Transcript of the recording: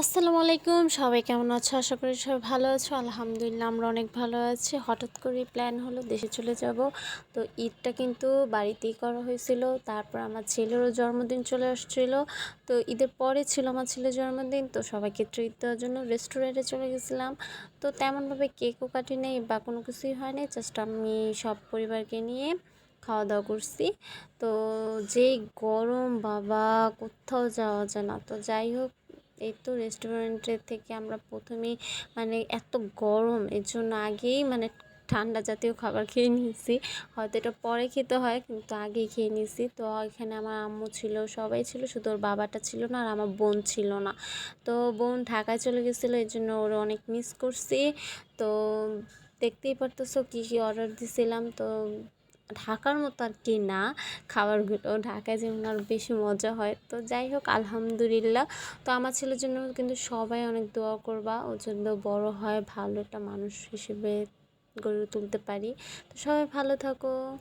আসসালামু আলাইকুম। সবাই কেমন আছো? আশা করি সবাই ভালো আছো। আলহামদুলিল্লাহ, আমরা অনেক ভালো আছি। হঠাৎ করে প্ল্যান হলো দেশে চলে যাব। তো ঈদটা কিন্তু বাড়িতেই করা হয়েছিল। তারপর আমার ছেলেরও জন্মদিন চলে আসছিল। তো ঈদের পরে ছিল আমার ছেলের জন্মদিন। তো সবাইকে ট্রিট দেওয়ার জন্য রেস্টুরেন্টে চলে গেছিলাম। তো তেমনভাবে কেকও কাটি নেই, বা কোনো কিছুই হয়নি জাস্ট আমি সব পরিবারকে নিয়ে খাওয়া দাওয়া করছি। তো যেই গরম, বাবা, কোথাও যাওয়া যায় না। তো যাই হোক এই তো রেস্টুরেন্টের থেকে আমরা প্রথমেই মানে এত গরম, এর জন্য আগেই মানে ঠান্ডা জাতীয় খাবার খেয়ে নিয়েছি। হয়তো এটা পরে খেতে হয়, কিন্তু আগেই খেয়ে নিয়েছি। তো এখানে আমার আম্মু ছিল, সবাই ছিল, শুধু ওর বাবাটা ছিল না আর আমার বোন ছিল না। তো বোন ঢাকায় চলে গেছিল এই জন্য ওর অনেক মিস করছি। তো দেখতেই পারতেছো কী কী অর্ডার দিছিলাম। তো ঢাকার মতো আর কি না। খাবারগুলো ঢাকায় যেমন আর বেশি মজা হয়। তো যাই হোক, আলহামদুলিল্লাহ। তো আমার ছেলের জন্য কিন্তু সবাই অনেক দোয়া করবা। ও জন্য বড়ো হয়, ভালো একটা মানুষ হিসেবে গড়ে তুলতে পারি। তো সবাই ভালো থাকো।